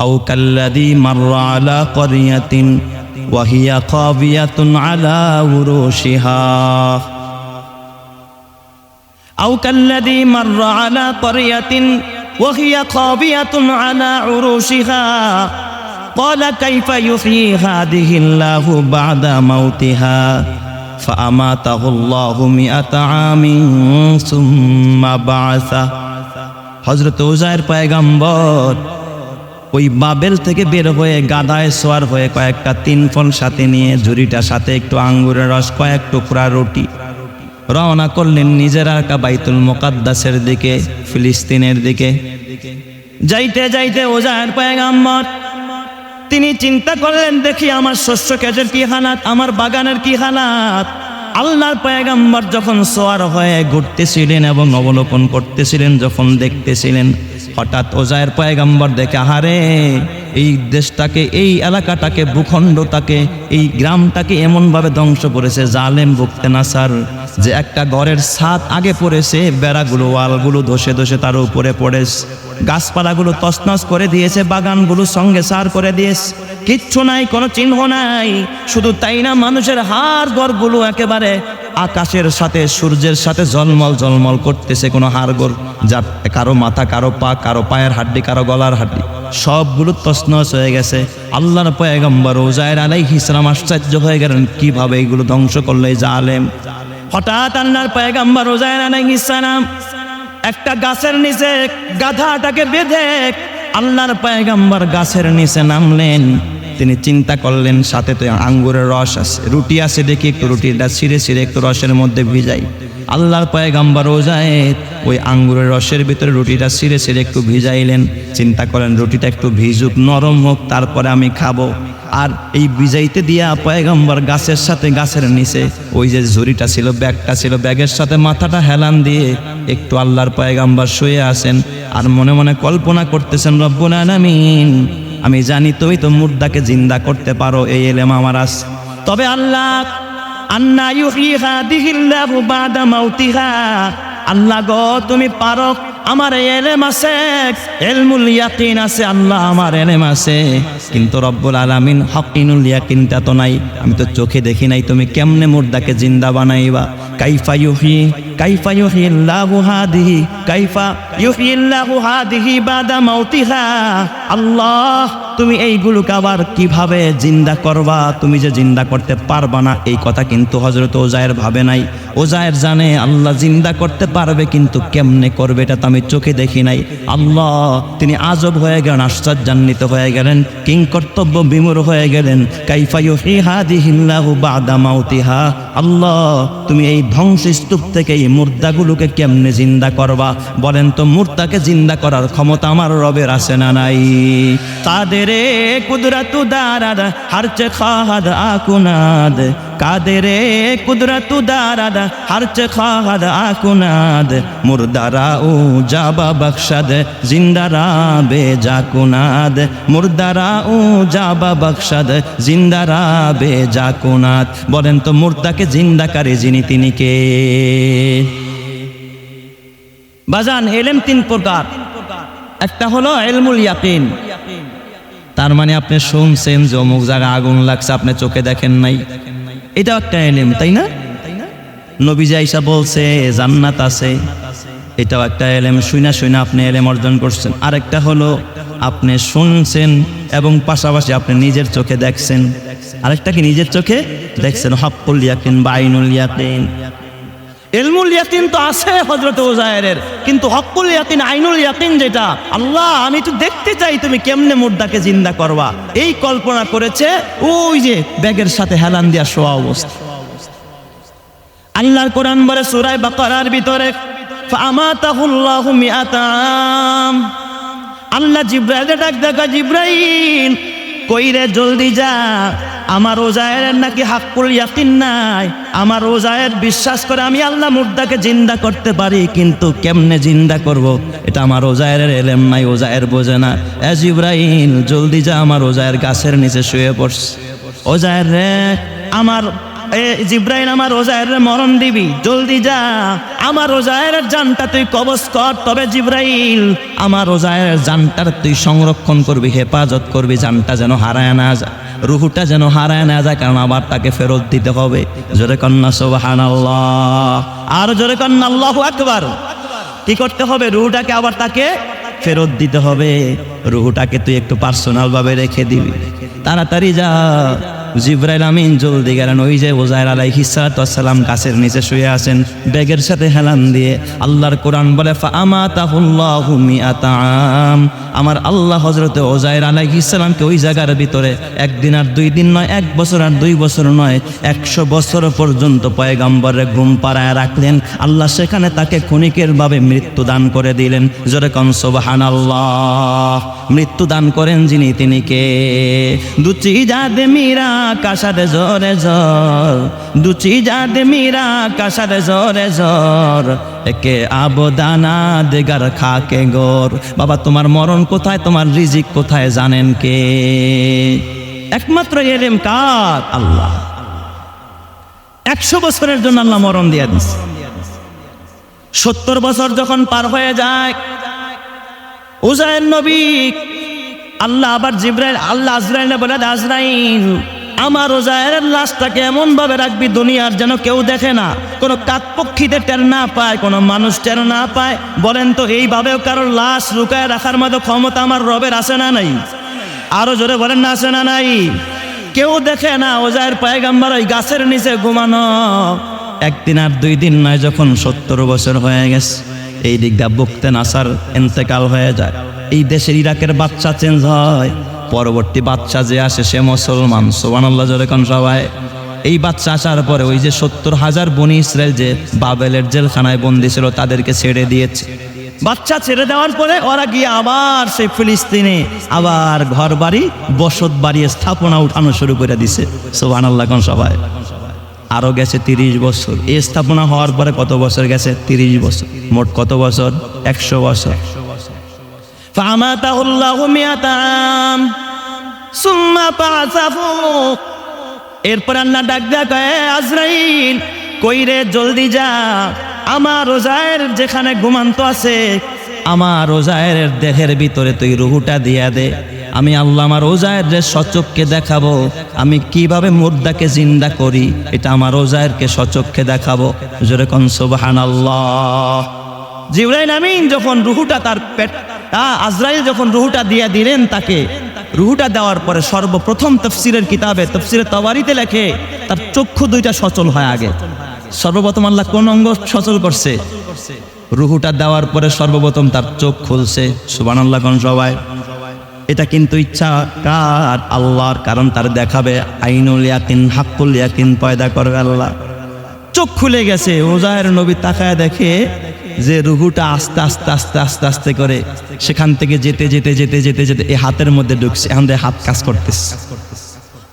أو كالذي مر على قرية وهي خاوية على عروشها أو كالذي مر على قرية وهي خاوية على عروشها قال كيف يحيي هذه الله بعد موتها فأماته الله مئة عام ثم بعثه হজরত উজায়ের পয়গাম্বর ওই বাবেল থেকে বের হয়ে গাদায় সোয়ার হয়ে কয়েকটা তিন ফল সাথে নিয়ে ঝুড়িটা সাথে একটু আঙ্গুরের রস, কয়েক টুকরা রুটি। রওনা করলেন নিজের আঁকা বাইতুল মোকাদ্দাসের দিকে, ফিলিস্তিনের দিকে। যাইতে যাইতে ওজায়ের পয়গাম্বর, তিনি চিন্তা করলেন, দেখি আমার শস্য ক্ষেতের কি হালাত, আমার বাগানের কি হালাত? আল্লাহর পয়গাম্বর যখন সোয়ার হয়ে ঘুরতেছিলেন এবং অবলোকন করতেছিলেন, যখন দেখতেছিলেন হঠাৎ ওজায়ের পয়গাম্বর দেখে, আহারে, এই দেশটাকে, এই এলাকাটাকে, ভূখণ্ডটাকে, এই গ্রামটাকে এমনভাবে ধ্বংস করেছে, জালেম ভুগতে না, স্যার। যে একটা ঘরের ছাদ আগে পড়েছে, বেড়াগুলো, ওয়ালগুলো ধসে ধসে তার উপরে পড়ে গাছপালাগুলো তছনছ করে দিয়েছে, বাগানগুলো সঙ্গে সার করে দিয়েছে। কিচ্ছু নাই, কোনো চিহ্ন নাই। শুধু তাই না, মানুষের হাড় গড়গুলো একেবারে আকাশের সাথে, সূর্যের সাথে জলমল জলমল করতেছে কোনো হাড়গোড় যার কারও মাথা, কারও পা, কারও পায়ের হাড্ডি, কারও গলার হাড্ডি। সবগুলো তছনছ হয়ে গেছে। আল্লাহর পয়গম্বর ওজায়ের আলাইহিস ইসলাম আশ্চর্য হয়ে গেলেন, কীভাবে এগুলো ধ্বংস করলে জালেম? হঠাৎ আল্লাহর পয়গম্বর ওজায়ের আলাইহিস সালাম একটা গাছের নিচে গাধাটাকে বেঁধে আল্লাহর পয়গম্বর গাছের নিচে নামলেন। তিনি চিন্তা করলেন, সাথে তো আঙ্গুরের রস আছে। রুটি আছে দেখি, একটু রুটিটা ছিঁড়ে ছিঁড়ে একটু রসের মধ্যে ভিজাই। আল্লাহর পয়গাম্বার ওজায়েত ওই আঙ্গুরের রসের ভিতরে রুটিটা ছিঁড়ে ছিঁড়ে একটু ভিজাইলেন। চিন্তা করেন রুটিটা একটু ভিজুক, নরম হোক, তারপরে আমি খাব। আর এই বিজাইতে দিয়া পয়গম্বর গাছের সাথে গাছের নিচে ওই যে ঝুড়িটা ছিল, ব্যাগটা ছিল, ব্যাগের সাথে মাথাটা হেলান দিয়ে একটু আল্লাহর পয়গাম্বর শুয়ে আছেন। আর মনে মনে কল্পনা করতেছেন, রব্বুল আলামিন আমি জানি তুমি তো মুর্দাকে জিন্দা করতে পারো, এই এলেম আমার আস তবে আল্লাহ, আন্না ইউহিহা দিহিল্লাহু বাদা মাউতিহা। আল্লাহ গো, তুমি পারো আমার এলেম আছে, এলমুল ইয়াকিন আছে, আল্লাহ আমার এলেম আছে। কিন্তু রব্বুল আলামিন হকিনুল ইয়াকিনটা তো নাই, আমি তো চোখে দেখি নাই, তুমি কেমনে মুর্দাকে জিন্দা বানাইবা? কাইফা ইউহি কাইফা ইউহি আল্লাহু হাদিহি, কাইফা ইউহি আল্লাহু হাদিহি বাদা মাউতিহা। আল্লাহ তুমি এইগুলোকে আবার কীভাবে জিন্দা করবা? তুমি যে জিন্দা করতে পারবা না, এই কথা কিন্তু হজরত ওজায়ের ভাবে নাই। ওজায়ের জানে আল্লাহ জিন্দা করতে পারবে কিন্তু কেমনে করবে এটা তো আমি চোখে দেখি নাই। আল্লাহ, তিনি আজব হয়ে গেলেন, আশ্চর্যান্বিত হয়ে গেলেন কিং কর্তব্য বিমূর হয়ে গেলেন। কাইফায়ু হি হাদিহিল্লাহু বাদা মাউতিহা। আল্লাহ, তুমি এই ধ্বংসস্তূপ থেকে এই মুর্দাগুলোকে কেমনে জিন্দা করবা? বলেন তো, মুর্দাকে জিন্দা করার ক্ষমতা আমার রবের আছে না নাই? তাদের কুদরতু দারাদ, হারচে খাহাদ আকুনাদ। কাদের কুদরতু দারাদ হারচে খাহাদ আকুনাদ, মুর্দারা ও জাবা বখশাদ, জিন্দারা বে জাকুনাদ, মুর্দারা ও জাবা বখশাদ, জিন্দারা বে জাকুনাদ। বলেন তো মুর্দাকে জিন্দাকারী যিনি তিনি কে? বাজান, এলেম তিন প্রকার। একটা হলো এলমুল ইয়াকিন। তার মানে আপনি শুনছেন যে অমুক জায়গায় আগুন লাগছে, আপনি চোখে দেখেন নাই। এটা একটা এলেম, তাই না? নবীজা আইসা বলছে জান্নাত আছে। এটাও একটা এলেম। শুইনা শুইনা আপনি এলেম অর্জন করছেন। আরেকটা হলো, আপনি শুনছেন এবং পাশাপাশি আপনি নিজের চোখে দেখছেন। আরেকটা কি, নিজের চোখে দেখছেন? হকুল ইয়াকিন বা আইনুল ইয়াকিন। এলমুল ইয়াকিন তো আছে হজরত ওজায়ের কিন্তু হকুল ইয়াকিন আইনুল ইয়াকিন যেটা, আল্লাহ, আমি তো দেখতে চাই তুমি কেমনে মুর্দাকে জিন্দা করবা। এই কল্পনা করেছে ওই যে ব্যাগের সাথে হেলান দিয়া শোয়া অবস্থা। আল্লাহর কোরআন বলে সুরায় বাকারার ভিতরে আল্লাহ জিব্রাইল ডাক, দেখা জিব্রাইল, কইরে জলদি যা। আমার ওজায়ের নাকি হাক্কুল ইয়াকিন নাই? আমার ওজায়ের বিশ্বাস করে আমি আল্লাহ মুর্দাকে জিন্দা করতে পারি, কিন্তু কেমনে জিন্দা করব। এটা আমার ওজায়ের এলেম নাই ওজায়ের বোঝে না। এজ ইব্রাহিম জলদি যা, আমার ওজায়ের গাছের নিচে শুয়ে পড়ছে। ওজায়ের রে, আমার, এ জিব্রাইল, আমার ওজায়ের মরণ দিবি। জলদি যা, আমার ওজায়ের জানটা তুই কবজ কর। তবে জিব্রাইল, আমার ওজায়ের জানটার তুই সংরক্ষণ করবি, হেফাজত করবি, জানটা যেন হারায় না যায়। রুহুটা যেন হারায় না যায়, কারণ আবার তাকে ফেরত দিতে হবে। জোরে কন্যা সোবাহান আর জোরে কন্যা আল্লাহ আকবার। কি করতে হবে? রুহুটাকে আবার তাকে ফেরত দিতে হবে। রুহুটাকে তুই একটু পার্সোনাল ভাবে রেখে দিবি। তাড়াতাড়ি যা। জিব্রাইল আমিন জলদি গেলেন। ওই যে ওজায়ের আলাই হিসালাম গাছের নিচে শুয়ে আছেন, ব্যাগের সাথে হেলান দিয়ে আল্লাহর কোরআন বলে আমার আল্লাহ হজরতে ওজায়ের আলাই ইসলামকে ওই জায়গার ভিতরে একদিন আর দুই দিন নয়, এক বছর আর দুই বছর নয়, একশো বছর পর্যন্ত পয়গাম্বরে ঘুম পাড়ায় রাখলেন। আল্লাহ সেখানে তাকে ক্ষণিকের ভাবে মৃত্যু দান করে দিলেন। জোরে কনসবাহান আল্লাহ মৃত্যু দান করেন যিনি, তিনি কে? দুচি যাদে মীরা কাসারে জোরে জর দুচি যাদে মীরা কাসারে জোরে জর একে আবদানা দেগার খাকে গোর। বাবা, তোমার মরণ কোথায়, তোমার রিজিক কোথায়, জানেন কে? একমাত্র এলেম কার? আল্লাহ। একশো বছরের জন্য আল্লাহ মরণ দিয়ে দিচ্ছে সত্তর বছর যখন পার হয়ে যায়, উজায়ের নবী, আল্লাহ আবার জিব্রাইল, আল্লাহ আজরাইলে বলে, আজরাইল আমার ওজায়ের লাশটাকে এমন ভাবে রাখবি, দুনিয়ার যেন কেউ দেখে না। কোনো কাকপক্ষীতে টের না পায়, কোনো মানুষ টের না পায়। বলেন তো, এইভাবেও কারোর লাশ লুকায় রাখার মতো ক্ষমতা আমার রবের আছে না নাই? আরও জোরে বলেন না, আছে না নাই? কেউ দেখে না ওজায়ের পায়গাম্বার ওই গাছের নিচে ঘুমানো। একদিন আর দুই দিন নয়, যখন সত্তর বছর হয়ে গেছে, এই দিকটা বুকতে নাসার এন্তেকাল হয়ে যায়। এই দেশের ইরাকের বাচ্চা চেঞ্জ হয়। পরবর্তী বাচ্চা যে আসে সে মুসলমান। সোবান আল্লাহ যখন সবাই? এই বাচ্চা আসার পরে ওই যে সত্তর হাজার বনি ইসরায়েল যে বাবেলের জেলখানায় বন্দি ছিল, তাদেরকে ছেড়ে দিয়েছে। বাচ্চা ছেড়ে দেওয়ার পরে ওরা গিয়ে আবার সেই ফিলিস্তিনে আবার ঘর বাড়ি বসত বাড়ি স্থাপনা উঠানো শুরু করে দিছে। সোহান আল্লাহ কোন সবাই? আরও গেছে তিরিশ বছর। এই স্থাপনা হওয়ার পরে কত বছর গেছে? তিরিশ বছর। মোট কত বছর? একশো বছর। فأماته الله مئة عام ثم بعثه এরপর আল্লাহ ডাক দেয়া কয় আজরাইল কই রে জলদি যা আমার রোজায়ের যেখানে ঘুমান্ত আছে আমার রোজায়ের দেহের ভিতরে তুই রুহুটা দিয়া দে আমি আল্লাহ আমার রোজায়ের যে সচককে দেখাবো আমি কিভাবে মুর্দাকে জিন্দা করি এটা আমার রোজায়েরকে সচককে দেখাবো জোরে কন সুবহান আল্লাহ জিব্রাইল আমিন যখন রুহুটা তার পেট তা আজরাইল যখন রুহুটা দিয়ে দিলেন তাকে, রুহুটা দেওয়ার পরে সর্বপ্রথম তফসিরের কিতাবে তফসিরের তবারিতে লেখে, তার চক্ষু দুইটা সচল হয় আগে। সর্বপ্রথম আল্লাহ কোন অঙ্গ সচল করছে? রুহুটা দেওয়ার পরে সর্বপ্রথম তার চোখ খুলছে সুবান আল্লাহ সবাই এটা কিন্তু ইচ্ছা, কার আল্লাহর কারণ তার দেখাবে, আইনুল ইয়াকিন, হাক্কুল ইয়াকিন পয়দা করবে আল্লাহ। চোখ খুলে গেছে ওজাহের নবী তাকায় দেখে যে রুহুটা আস্তে আস্তে আস্তে আস্তে আস্তে করে সেখান থেকে যেতে যেতে যেতে যেতে যেতে এই হাতের মধ্যে ঢুকছে। এখন হাত কাজ করতেছে।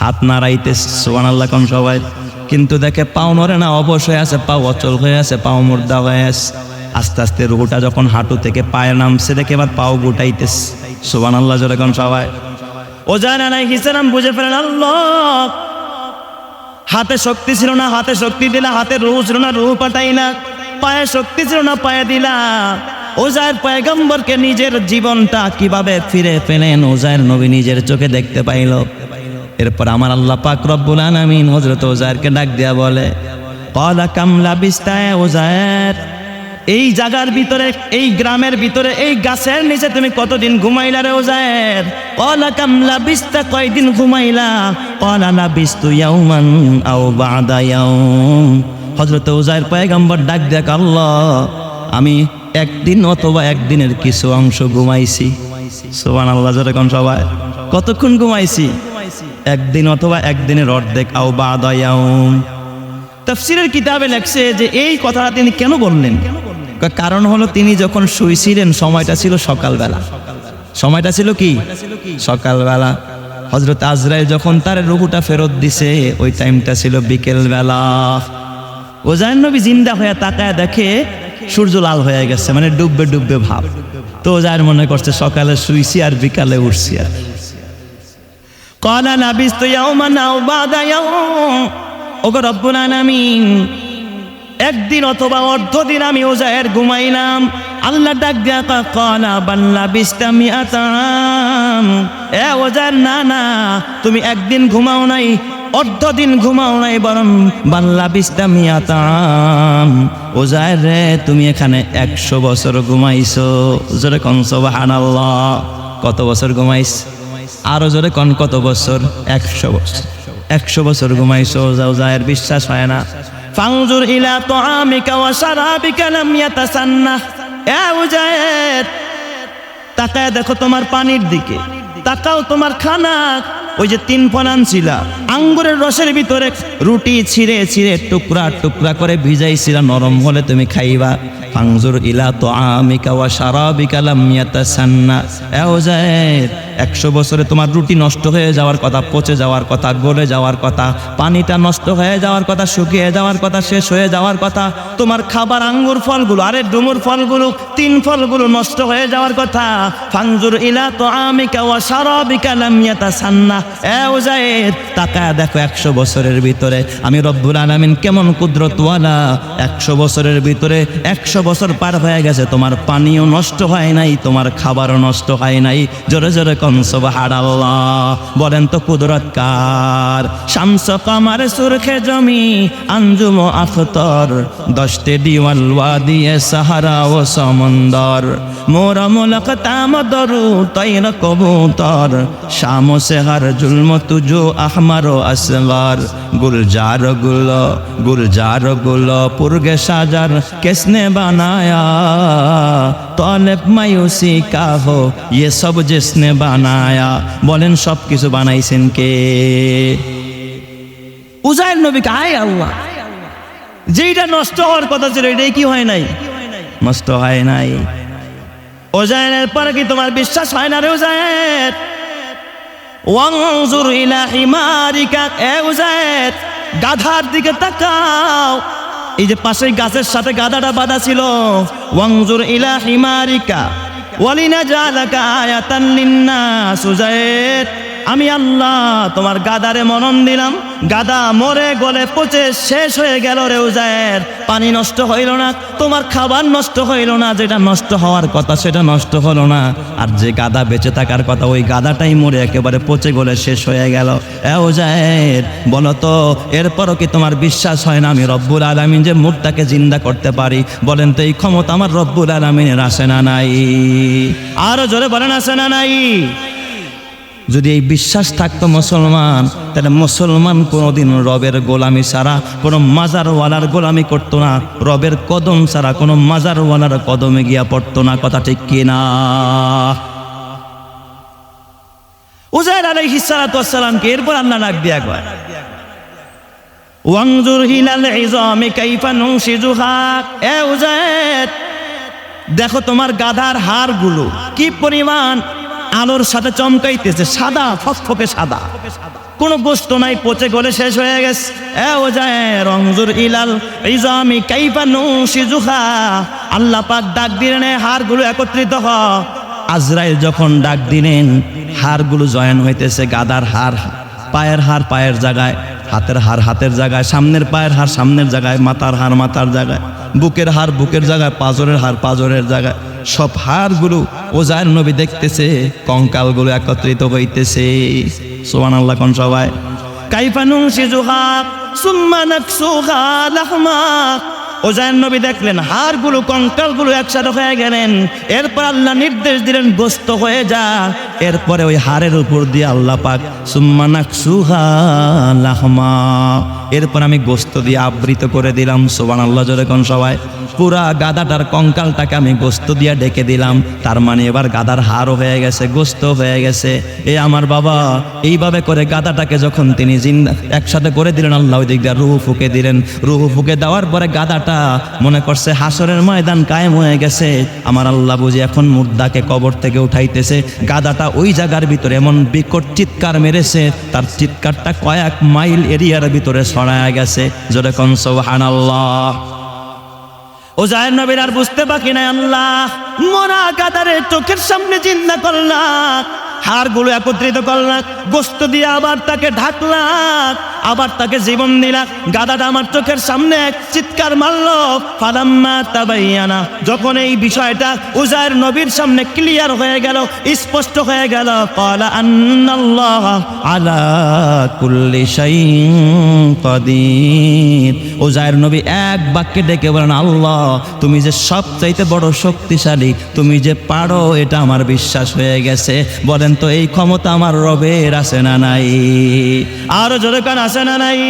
হাত নাড়াইতেছে সোয়ান আল্লাহ কোন সবাই। কিন্তু দেখে পাও নড়ে না, অবশ হয়ে আছে, পাও অচল হয়ে আছে, পাও মুর্দা হয়ে আছে। আস্তে আস্তে রুহুটা যখন হাঁটু থেকে পায়ে নামছে, দেখে এবার পাও গুটাইতেছে। সোয়ান আল্লাহ যখন সবাই। ও জানা নাই হিসারাম বুঝে ফেলেন আল্লাহ। হাতে শক্তি ছিল না, হাতে শক্তি দিলা হাতে রুহ ছিল না, রুহ পাঠাই না। পায়ে শক্তি ছিল না, পায়ে দিলা। ওজায়ের পয়গম্বরকে নিজের জীবনটা কীভাবে ফিরে পেলেন, ওজায়ের নবী নিজের চোখে দেখতে পাইল। এরপর আমার আল্লাহ পাক রব্বুল আলামিন হযরত ওজায়েরকে ডাক দিয়া বলে, কলা কামলা বিস্তায় ওজায়ের? এই জায়গার ভিতরে, এই গ্রামের ভিতরে, এই গাছের নিচে তুমি কতদিন ঘুমাইলা রে ওজায়ের? কলা কামলা বিস্তা কয়দিন ঘুমাইলা? কলা না বিস্তু ইয়াউমান আও বাদা ইয়াউম। হযরত উজায়ের পয়গম্বর ডাক দেখ, আল্লাহ, আমি একদিন অথবা একদিনের কিছু অংশ ঘুমাইছি। সোবান আল্লাহ যেরকম সবাই। কতক্ষণ ঘুমাইছি? একদিন অথবা একদিনের অর্ধেক। আও ইয়াউম। তফসিরের কিতাবে লেখছে যে এই কথাটা তিনি কেন বললেন? কারণ হলো তিনি যখন শুইছিলেন, সময়টা ছিল সকালবেলা। সময়টা ছিল কি? সকালবেলা। হজরত আজরাইল যখন তার রুহুটা ফেরত দিছে, ওই টাইমটা ছিল বিকেলবেলা। ওজায়ন নবী জিন্দা হয়ে তাকায় দেখে সূর্য লাল হয়ে গেছে মানে ডুববে ডুববে ভাব। তো ওজায়ের মনে করছে, সকালে শুইছি আর বিকালে উঠছি আর। কলা লাবিস তো ইয়াও মানাও বাদা ওগো রব্বুল আলামিন, একদিন অথবা অর্ধ দিন আমি ওজায়ের ঘুমাইলাম। আল্লাহ ডাক দিয়া কলা বাল্লা বিস্তামি আতাম এ ওজায়ের না না, তুমি একদিন ঘুমাও নাই অর্ধ দিন ঘুমাও নাই, বরং বাল্লা বিস্তামি আতাম ওজায়ের রে, তুমি এখানে একশো বছর ঘুমাইছো। জোরে কন কনসবাহান কত বছর ঘুমাইছ? আরও জোরে কন, কত বছর? একশো বছর। একশো বছর ঘুমাইছো, যাও যায়ের বিশ্বাস হয় না। ফাংজুর ইলা তো আমিকা ওয়া শারাবিকা লাম ইয়াতাসান্না। এ উজায়ের, তাকায় দেখো তোমার পানির দিকে। তাকাও তোমার খানা ওই যে তিন ফলান ছিলা আঙ্গুরের রসের ভিতরে রুটি ছিঁড়ে ছিঁড়ে টুকরা টুকরা করে ভিজাইছিলা, নরম হলে তুমি খাইবা। ফাংজুর ইলা তো আমিকা ওয়া শারাবিকা লাম ইয়াতাসান্না। এও উজায়ের একশো বছরে তোমার রুটি নষ্ট হয়ে যাওয়ার কথা, পচে যাওয়ার কথা, গলে যাওয়ার কথা, পানিটা নষ্ট হয়ে যাওয়ার কথা, শুকিয়ে যাওয়ার কথা, শেষ হয়ে যাওয়ার কথা, তোমার খাবার আঙ্গুর ফলগুলো, আরে ডুমুর ফলগুলো, তিন ফলগুলো নষ্ট হয়ে যাওয়ার কথা ফাংজুর ইলা তো আমিকা ওয়া শারাবিকা লাম ইয়াতাসান্না। এ উজায়ের তাকায় দেখো একশো বছরের ভিতরে, আমি রব্বুল আলামিন কেমন কুদরতওয়ালা। একশো বছরের ভিতরে একশো বছর পার হয়ে গেছে, তোমার পানিও নষ্ট হয় নাই, তোমার খাবারও নষ্ট হয় নাই। জোরে জোরে কন সুবহানাল্লাহ বলেন তো কুদরত কার শামস কামার সুরখে জমি আঞ্জুম আখতর দশটে দিওয়াল ওয়াদিয়ে সাহারা ও সমন্দর মোর মুলক তাম দরু তৈর কবুতর শাম সেহার জুলম তুজো আহমার আসগার গুলজার গুল গুলজার গুল পুরগে সাজার किसने बनाया তলেব মায়ুসি কা হো ইয়ে সব জিসনে বানায়া, বলেন সব কিছু বানাইছেন কে? উজাইর নবীকে আয় আল্লাহ। যেইটা নষ্ট হওয়ার কথা ছিল, এটাই কি হয় নাই? নষ্ট হয় নাই। ওজায়ের পরে কি তোমার বিশ্বাস হয় না রে ওজায়ের ওয়াংজুর ইলা হিমারিকা, এ উজায়ের গাধার দিকে তাকাও। এই যে পাশে গাছের সাথে গাধাটা বাঁধা ছিল ওয়াংজুর ইলা হিমারিকা। ওয়ালিনা জালাকা আয়াতান লিন্নাস আমি আল্লাহ তোমার গাদারে মনন দিলাম। গাদা মরে গলে পচে শেষ হয়ে গেল রে উজায়ের পানি নষ্ট হইল না, তোমার খাবার নষ্ট হইল না, যেটা নষ্ট হওয়ার কথা সেটা নষ্ট হলো না। আর যে গাদা বেঁচে থাকার কথা, ওই গাদাটাই মরে একেবারে পচে গলে শেষ হয়ে গেল। এ উজায়ের বলো তো, এরপরও কি তোমার বিশ্বাস হয় না আমি রব্বুল আলমিন যে মুখটাকে জিন্দা করতে পারি? বলেন তো, এই ক্ষমতা আমার রব্বুল আলমিনের আসে না নাই? আরও জোরে বলেন আসে না নাই? যদি এই বিশ্বাস থাকতো মুসলমান, তাহলে মুসলমান কোনোদিন রবের গোলামি ছাড়া, কোনো মাজারওয়ালার গোলামি করতো না। রবের কদম ছাড়া কোনো মাজারওয়ালার কদমে গিয়া পড়তো না, কথা ঠিক কিনা উজাইর আলাইহিস সালাতু ওয়াসসালামকে এরপর আল্লাহ ডাক দিয়া কয়, ওয়াংজুর হিলাল ইজামি কাইফা নুনশিজুহা। এ উজাইর, দেখো তোমার গাধার হাড়গুলো কি পরিমাণ আলোর সাথে চমকাইতেছে, সাদা, ফকফকে সাদা। কোনো গোস্ত নাই, পচে গলে শেষ হয়ে গেছে। এ ও যায় রংজুর ইলাল, ইজামি কাইফা নুশিজুহা আল্লাহ পাক ডাক দিলেন হাড়গুলো একত্রিত হ। আজরাইল যখন ডাক দিলেন, হাড়গুলো জয়েন হইতেছে গাদার হাড়। পায়ের হাড় পায়ের জায়গায়, হাতের হাড় হাতের জায়গায়, সামনের পায়ের হাড় সামনের জায়গায়, মাথার হাড় মাথার জায়গায়। বুকের হাড় বুকের জায়গায়, পাজরের হাড় পাজরের জায়গায়। সব হাড়গুলো ওজায়ের নবী দেখতেছে, কঙ্কালগুলো একত্রিত হইতেছে। সোহান আল্লাহ কোন সবাই? কাইফানু সিজুহা সুম্মা নাকসুহা লাহমা। ওজায়ের নবী দেখলেন, হাড়গুলো, কঙ্কালগুলো একসাথে হয়ে গেলেন। এরপর আল্লাহ নির্দেশ দিলেন, গোস্ত হয়ে যা। এরপরে ওই হাড়ের উপর দিয়ে আল্লাহ পাক সুম্মা নাকসুহা লাহমা। এরপর আমি গোস্ত দিয়ে আবৃত করে দিলাম সোবান আল্লাহ জোরে কোন সবাই? পুরা গাদাটার কঙ্কালটাকে আমি গোস্ত দিয়ে ডেকে দিলাম। তার মানে এবার গাদার হাড়ও হয়ে গেছে, গোস্ত হয়ে গেছে। এ আমার বাবা, এইভাবে করে গাদাটাকে যখন তিনি জিন্দা একসাথে করে দিলেন, আল্লাহ ওই দিক দিয়ে রুহু ফুকে দিলেন। রুহু ফুকে দেওয়ার পরে গাদাটা মনে করছে, হাসরের ময়দান কায়েম হয়ে গেছে। আমার আল্লাহ বুঝি এখন মুর্দাকে কবর থেকে উঠাইতেছে। গাদাটা ওই জায়গার ভিতরে এমন বিকট চিৎকার মেরেছে, তার চিৎকারটা কয়েক মাইল এরিয়ার ভিতরে ছড়ায় গেছে। জোরে কন সোহান আল্লাহ ও জায়ের নবীর আর বুঝতে বাকি নাই আল্লাহ। মরা কাতারে চোখের সামনে চিন্তা করলাম হাড়গুলো একত্রিত করলাম গোস্ত দিয়ে আবার তাকে ঢাকলাম আবার তাকে জীবন দিলা গাদাটা আমার চোখের সামনে এক চিৎকার মারল। ফালাম্মা তাবাইয়ানা। যখন এই বিষয়টা উজায়ের নবীর সামনে ক্লিয়ার হয়ে গেল, স্পষ্ট হয়ে গেল কলা আন্নাল্লাহ আলা কুল্লি শাইইন কাদির। উজায়ের নবী এক বাক্যে ডেকে বলেন, আল্লাহ, তুমি যে সবচাইতে বড় শক্তিশালী, তুমি যে পারো, এটা আমার বিশ্বাস হয়ে গেছে। বলেন তো, এই ক্ষমতা আমার রবের আছে না নাই? আরও যদি কান আছে না নাই।